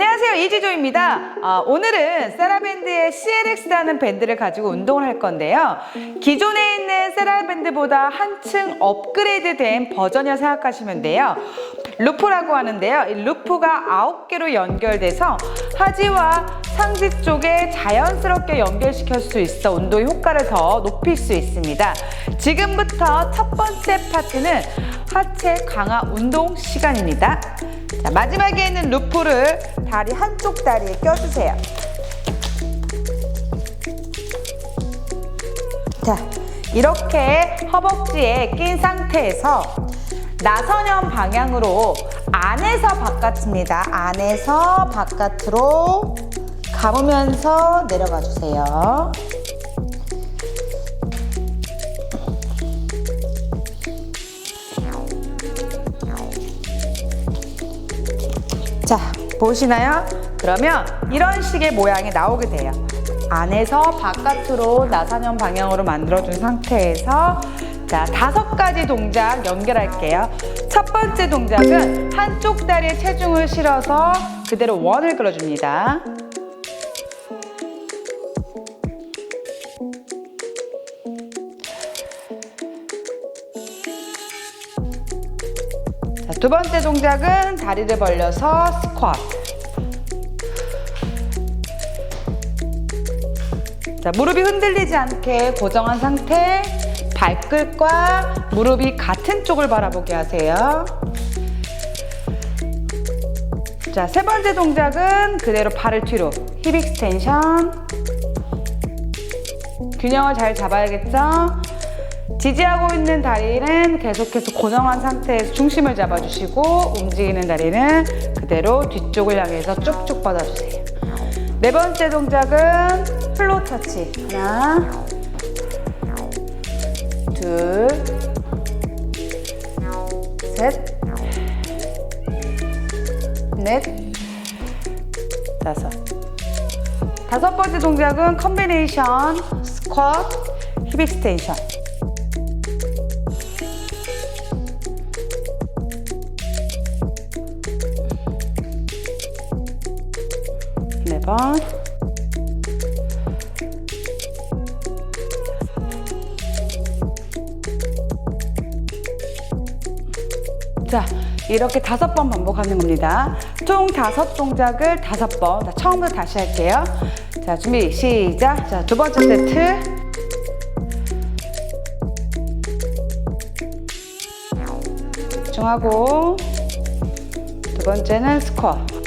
안녕하세요 이지조입니다. 아, 오늘은 세라밴드의 CLX라는 밴드를 가지고 운동을 할 건데요. 기존에 있는 세라밴드보다 한층 업그레이드 된 버전이라 생각하시면 돼요. 루프라고 하는데요. 이 루프가 9개로 연결돼서 하지와 상지 쪽에 자연스럽게 연결시킬 수 있어 운동 효과를 더 높일 수 있습니다. 지금부터 첫 번째 파트는 하체 강화 운동 시간입니다. 자, 마지막에 있는 루프를 다리 한쪽 다리에 껴주세요. 자, 이렇게 허벅지에 낀 상태에서 나선형 방향으로 안에서 바깥입니다. 안에서 바깥으로 감으면서 내려가 주세요. 자, 보시나요? 그러면 이런 식의 모양이 나오게 돼요. 안에서 바깥으로 나사년 방향으로 만들어준 상태에서 자, 다섯 가지 동작 연결할게요. 첫 번째 동작은 한쪽 다리에 체중을 실어서 그대로 원을 그려줍니다. 두 번째 동작은 다리를 벌려서 스쿼트. 자, 무릎이 흔들리지 않게 고정한 상태, 발끝과 무릎이 같은 쪽을 바라보게 하세요. 자, 세 번째 동작은 그대로 발을 뒤로, 힙 익스텐션. 균형을 잘 잡아야겠죠? 지지하고 있는 다리는 계속해서 고정한 상태에서 중심을 잡아주시고 움직이는 다리는 그대로 뒤쪽을 향해서 쭉쭉 뻗어주세요. 네 번째 동작은 플로우 터치. 하나, 둘, 셋, 넷, 다섯. 다섯 번째 동작은 컨비네이션 스쿼트, 힙 익스텐션. 네 번. 자, 이렇게 다섯 번 반복하는 겁니다. 총 다섯 동작을 다섯 번. 자, 처음부터 다시 할게요. 자, 준비, 시작. 자, 두 번째 세트. 집중하고. 두 번째는 스쿼트.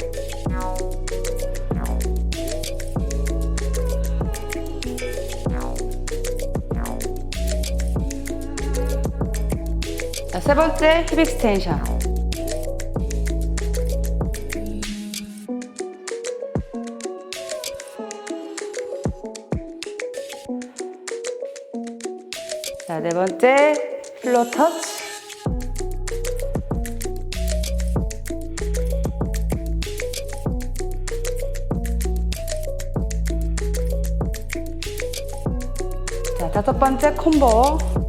세 번째 힙 익스텐션. 자, 네 번째 플로 터치. 자, 다섯 번째 콤보.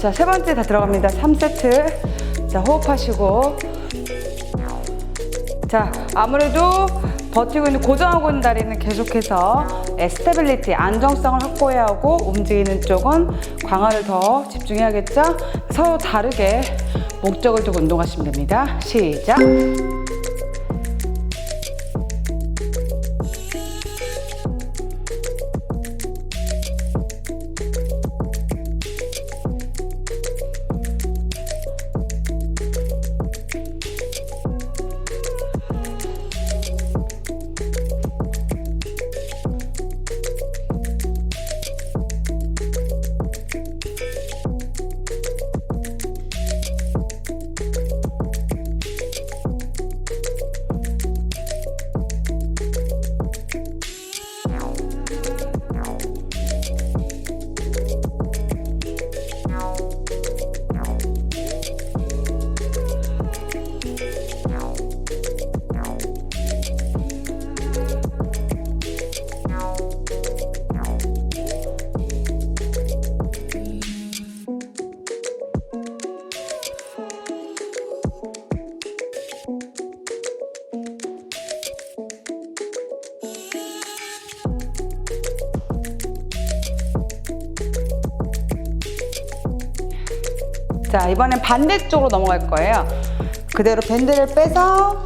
자, 세 번째 다 들어갑니다. 3세트. 자, 호흡하시고. 자, 아무래도 버티고 있는 고정하고 있는 다리는 계속해서 스테빌리티, 안정성을 확보해야 하고 움직이는 쪽은 강화를 더 집중해야겠죠? 서로 다르게 목적을 두고 운동하시면 됩니다. 시작. 자, 이번엔 반대쪽으로 넘어갈 거예요. 그대로 밴드를 빼서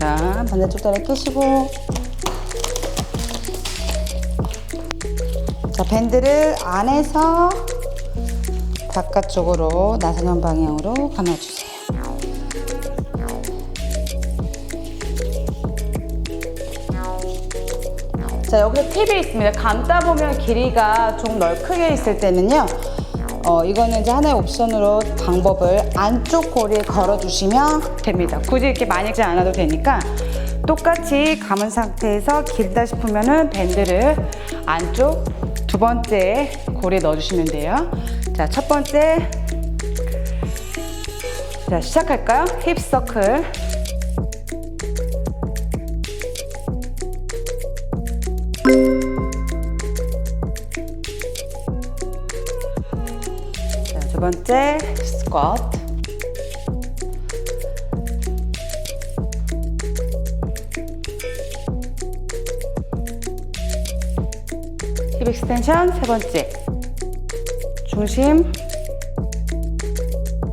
자, 반대쪽 다리 끼시고 자, 밴드를 안에서 바깥쪽으로 나사면 방향으로 감아주세요. 자, 여기서 팁이 있습니다. 감다 보면 길이가 좀 널크게 있을 때는요. 어, 이거는 이제 하나의 옵션으로 방법을 안쪽 고리에 걸어주시면 됩니다. 굳이 이렇게 많이 하지 않아도 되니까 똑같이 감은 상태에서 길다 싶으면은 밴드를 안쪽 두 번째 고리에 넣어주시면 돼요. 자, 첫 번째. 자, 시작할까요? 힙 서클. 번째 스쿼트. 힙 익스텐션 세 번째. 중심.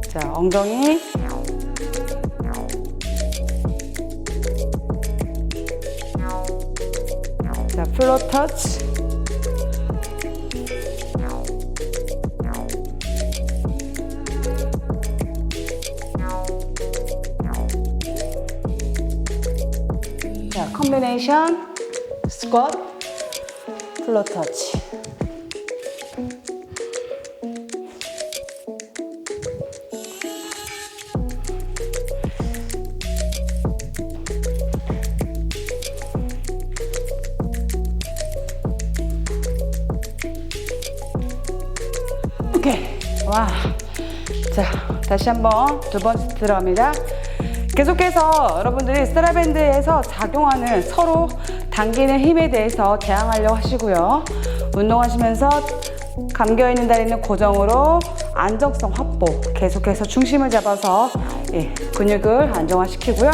자, 엉덩이. 자, 플로 터치. 자, 컨비네이션 스쿼트 플로 터치. 오케이. 와. 자, 다시 한번 두 번째 들어갑니다. 계속해서 여러분들이 스트라밴드에서 작용하는 서로 당기는 힘에 대해서 대항하려고 하시고요. 운동하시면서 감겨있는 다리는 고정으로 안정성 확보. 계속해서 중심을 잡아서 예, 근육을 안정화시키고요.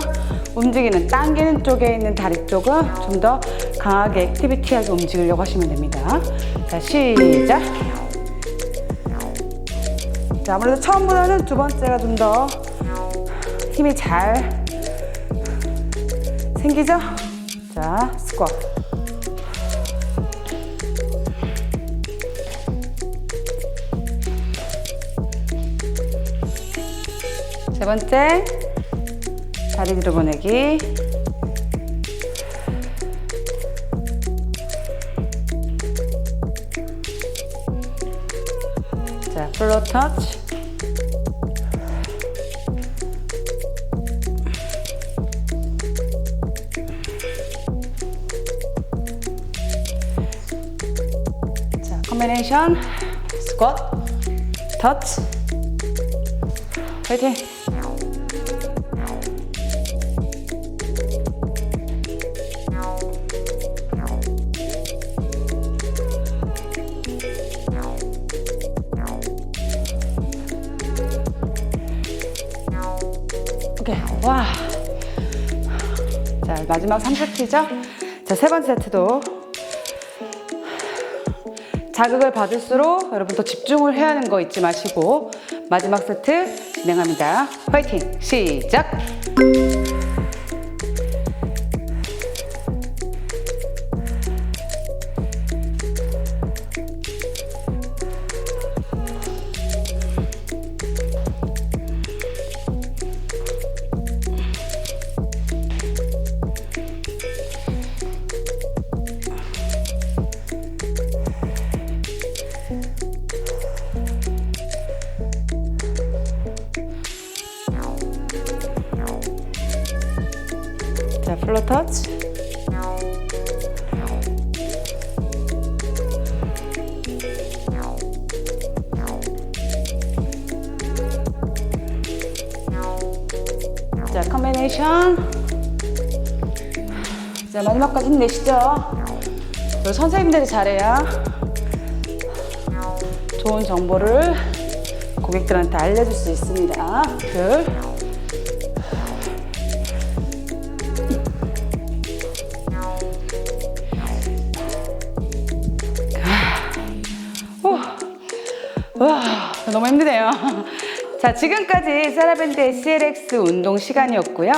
움직이는 당기는 쪽에 있는 다리 쪽은 좀 더 강하게 액티비티하게 움직이려고 하시면 됩니다. 자, 시작. 자, 아무래도 처음보다는 두 번째가 좀더 힘이 잘 생기죠? 자, 스쿼트. 세 번째, 다리 뒤로 보내기. 자, 플로 터치. 자, 컨비네이션 스쿼트 터치 파이팅 오케이. 와. 자 마지막 3세트죠? 자 세 번째 세트도 자극을 받을수록 여러분 더 집중을 해야 하는 거 잊지 마시고 마지막 세트 진행합니다. 화이팅! 시작! 자, 플로 터치. 자, 컨비네이션. 자, 마지막까지 힘내시죠. 우리 선생님들이 잘해야 좋은 정보를 고객들한테 알려줄 수 있습니다. 둘. 와, 너무 힘드네요. 자, 지금까지 세라밴드의 CLX 운동 시간이었고요.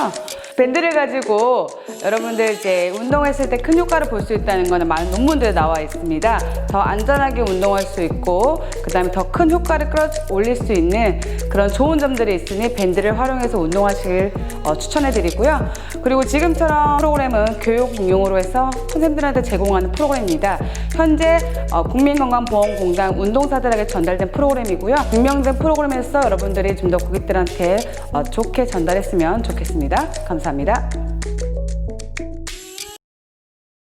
밴드를 가지고 여러분들 이제 운동했을 때 큰 효과를 볼 수 있다는 거는 많은 논문들에 나와 있습니다. 더 안전하게 운동할 수 있고, 그 다음에 더 큰 효과를 끌어올릴 수 있는 그런 좋은 점들이 있으니 밴드를 활용해서 운동하시길 어, 추천해 드리고요. 그리고 지금처럼 프로그램은 교육용으로 해서 선생님들한테 제공하는 프로그램입니다. 현재 어, 국민건강보험공단 운동사들에게 전달된 프로그램이고요. 증명된 프로그램에서 여러분들이 좀 더 고객들한테 어, 좋게 전달했으면 좋겠습니다. 감사합니다.